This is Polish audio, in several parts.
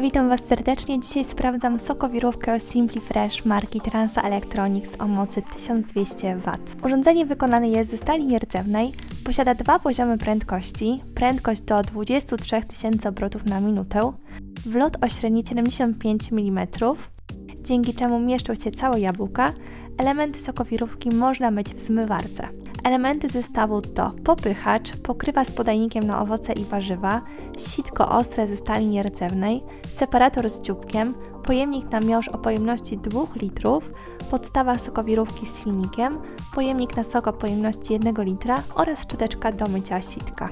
Witam Was serdecznie. Dzisiaj sprawdzam sokowirówkę Simply Fresh marki Transa Electronics o mocy 1200 W. Urządzenie wykonane jest ze stali nierdzewnej, posiada dwa poziomy prędkości, prędkość do 23 tysięcy obrotów na minutę, wlot o średni 75 mm, dzięki czemu mieszczą się całe jabłka. Elementy sokowirówki można myć w zmywarce. Elementy zestawu to popychacz, pokrywa z podajnikiem na owoce i warzywa, sitko ostre ze stali nierdzewnej, separator z dzióbkiem, pojemnik na miąższ o pojemności 2 litrów, podstawa sokowirówki z silnikiem, pojemnik na sok o pojemności 1 litra oraz szczoteczka do mycia sitka.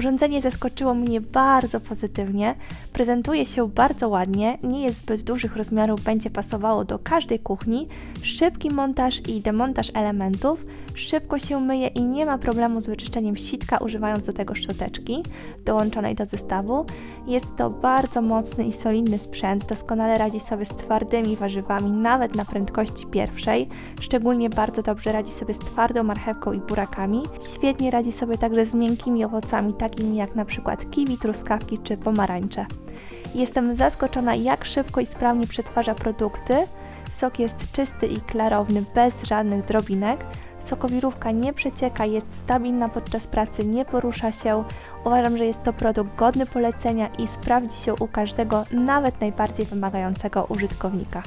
Urządzenie zaskoczyło mnie bardzo pozytywnie, prezentuje się bardzo ładnie, nie jest zbyt dużych rozmiarów, będzie pasowało do każdej kuchni, szybki montaż i demontaż elementów, szybko się myje i nie ma problemu z wyczyszczeniem sitka używając do tego szczoteczki dołączonej do zestawu. Jest to bardzo mocny i solidny sprzęt, doskonale radzi sobie z twardymi warzywami nawet na prędkości pierwszej, szczególnie bardzo dobrze radzi sobie z twardą marchewką i burakami, świetnie radzi sobie także z miękkimi owocami takimi jak na przykład kiwi, truskawki czy pomarańcze. Jestem zaskoczona jak szybko i sprawnie przetwarza produkty. Sok jest czysty i klarowny, bez żadnych drobinek. Sokowirówka nie przecieka, jest stabilna podczas pracy, nie porusza się. Uważam, że jest to produkt godny polecenia i sprawdzi się u każdego, nawet najbardziej wymagającego użytkownika.